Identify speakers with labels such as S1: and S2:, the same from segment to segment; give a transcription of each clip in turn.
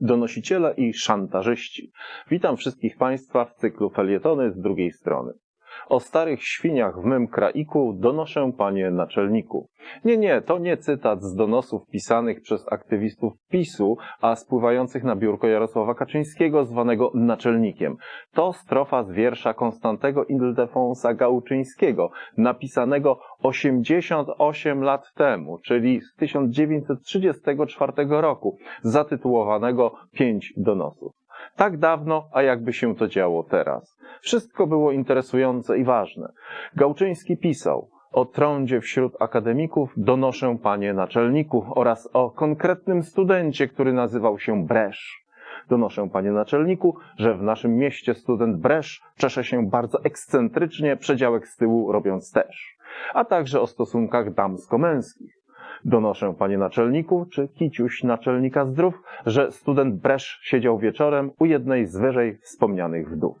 S1: donosiciele i szantażyści. Witam wszystkich Państwa w cyklu Felietony z drugiej strony. O starych świniach w mym kraiku donoszę, panie naczelniku. Nie, nie, to nie cytat z donosów pisanych przez aktywistów PiSu, a spływających na biurko Jarosława Kaczyńskiego, zwanego naczelnikiem. To strofa z wiersza Konstantego Ildefonsa Gałczyńskiego, napisanego 88 lat temu, czyli z 1934 roku, zatytułowanego Pięć donosów. Tak dawno, a jakby się to działo teraz. Wszystko było interesujące i ważne. Gałczyński pisał o trądzie wśród akademików donoszę panie naczelniku oraz o konkretnym studencie, który nazywał się Bresz. Donoszę panie naczelniku, że w naszym mieście student Bresz czesze się bardzo ekscentrycznie, przedziałek z tyłu robiąc też. A także o stosunkach damsko-męskich. Donoszę, panie naczelniku, czy kiciuś naczelnika zdrów, że student Bresz siedział wieczorem u jednej z wyżej wspomnianych wdów.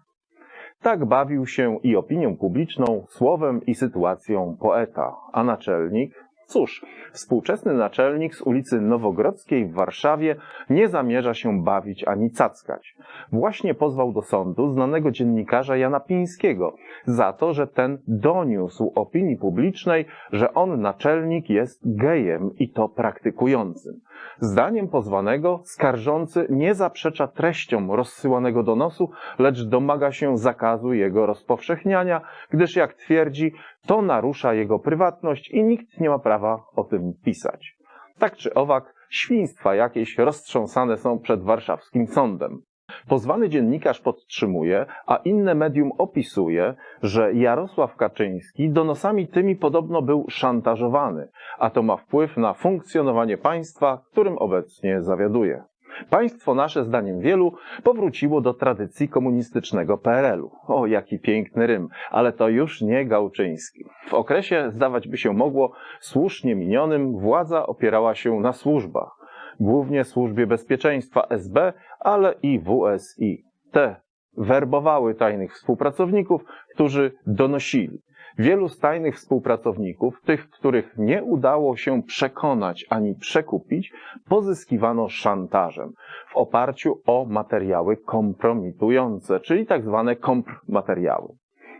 S1: Tak bawił się i opinią publiczną, słowem i sytuacją poeta, a naczelnik, cóż, współczesny naczelnik z ulicy Nowogrodzkiej w Warszawie nie zamierza się bawić ani cackać. Właśnie pozwał do sądu znanego dziennikarza Jana Pińskiego za to, że ten doniósł opinii publicznej, że on naczelnik jest gejem i to praktykującym. Zdaniem pozwanego skarżący nie zaprzecza treściom rozsyłanego donosu, lecz domaga się zakazu jego rozpowszechniania, gdyż jak twierdzi, to narusza jego prywatność i nikt nie ma prawa o tym pisać. Tak czy owak, świństwa jakieś roztrząsane są przed warszawskim sądem. Pozwany dziennikarz podtrzymuje, a inne medium opisuje, że Jarosław Kaczyński donosami tymi podobno był szantażowany, a to ma wpływ na funkcjonowanie państwa, którym obecnie zawiaduje. Państwo nasze, zdaniem wielu, powróciło do tradycji komunistycznego PRL-u. O, jaki piękny rym, ale to już nie Gałczyński. W okresie, zdawać by się mogło, słusznie minionym, władza opierała się na służbach. Głównie służbie bezpieczeństwa SB, ale i WSI. Te werbowały tajnych współpracowników, którzy donosili. Wielu z tajnych współpracowników, tych, których nie udało się przekonać ani przekupić, pozyskiwano szantażem w oparciu o materiały kompromitujące, czyli tak zwane komprmateriały.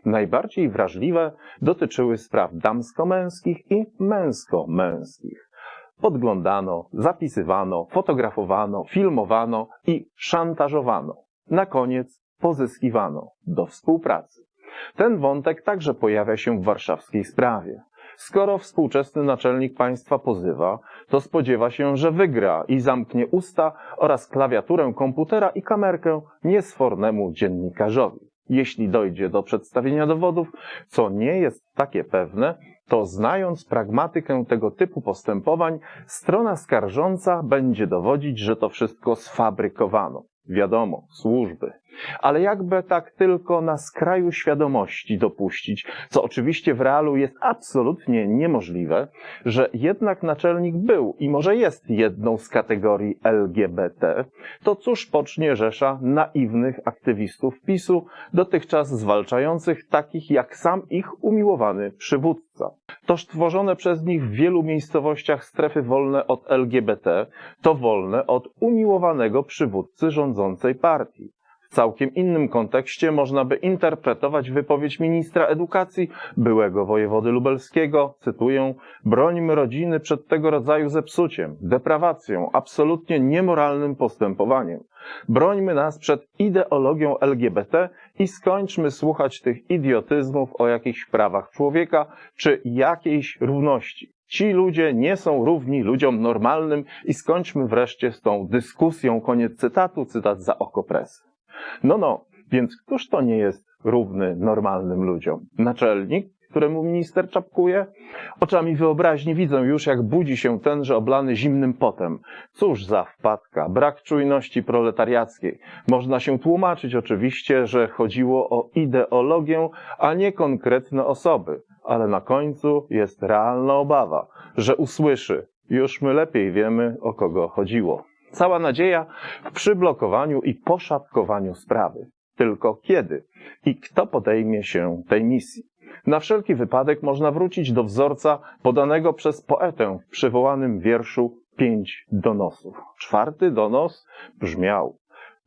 S1: Najbardziej wrażliwe dotyczyły spraw damsko-męskich i męsko-męskich. Podglądano, zapisywano, fotografowano, filmowano i szantażowano. Na koniec pozyskiwano do współpracy. Ten wątek także pojawia się w warszawskiej sprawie. Skoro współczesny naczelnik państwa pozywa, to spodziewa się, że wygra i zamknie usta oraz klawiaturę komputera i kamerkę niesfornemu dziennikarzowi. Jeśli dojdzie do przedstawienia dowodów, co nie jest takie pewne, to znając pragmatykę tego typu postępowań, strona skarżąca będzie dowodzić, że to wszystko sfabrykowano. Wiadomo, służby. Ale jakby tak tylko na skraju świadomości dopuścić, co oczywiście w realu jest absolutnie niemożliwe, że jednak naczelnik był i może jest jedną z kategorii LGBT, to cóż pocznie Rzesza naiwnych aktywistów PiSu, dotychczas zwalczających takich jak sam ich umiłowany przywódca. Toż tworzone przez nich w wielu miejscowościach strefy wolne od LGBT to wolne od umiłowanego przywódcy rządzącej partii. W całkiem innym kontekście można by interpretować wypowiedź ministra edukacji, byłego wojewody lubelskiego, cytuję, brońmy rodziny przed tego rodzaju zepsuciem, deprawacją, absolutnie niemoralnym postępowaniem. Brońmy nas przed ideologią LGBT i skończmy słuchać tych idiotyzmów o jakichś prawach człowieka czy jakiejś równości. Ci ludzie nie są równi ludziom normalnym i skończmy wreszcie z tą dyskusją. Koniec cytatu, cytat za oko presy. No, no, więc któż to nie jest równy normalnym ludziom? Naczelnik, któremu minister czapkuje? Oczami wyobraźni widzę już, jak budzi się tenże oblany zimnym potem. Cóż za wpadka, brak czujności proletariackiej. Można się tłumaczyć oczywiście, że chodziło o ideologię, a nie konkretne osoby, ale na końcu jest realna obawa, że usłyszy, już my lepiej wiemy, o kogo chodziło. Cała nadzieja w przyblokowaniu i poszatkowaniu sprawy. Tylko kiedy i kto podejmie się tej misji? Na wszelki wypadek można wrócić do wzorca podanego przez poetę w przywołanym wierszu pięć donosów. Czwarty donos brzmiał.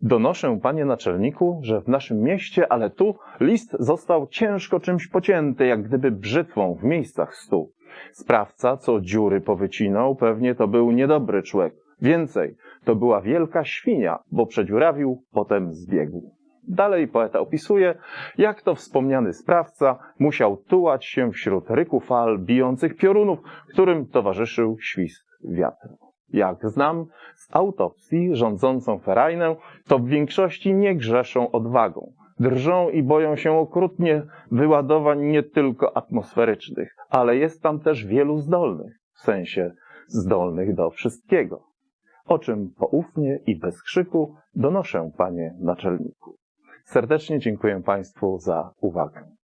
S1: Donoszę, panie naczelniku, że w naszym mieście, ale tu, list został ciężko czymś pocięty, jak gdyby brzytwą w miejscach stu. Sprawca, co dziury powycinał, pewnie to był niedobry człowiek. Więcej, to była wielka świnia, bo przedziurawił, potem zbiegł. Dalej poeta opisuje, jak to wspomniany sprawca musiał tułać się wśród ryku fal bijących piorunów, którym towarzyszył świst wiatru. Jak znam z autopsji rządzącą ferajnę, to w większości nie grzeszą odwagą. Drżą i boją się okrutnie wyładowań nie tylko atmosferycznych, ale jest tam też wielu zdolnych, w sensie zdolnych do wszystkiego. O czym poufnie i bez krzyku donoszę, panie naczelniku. Serdecznie dziękuję Państwu za uwagę.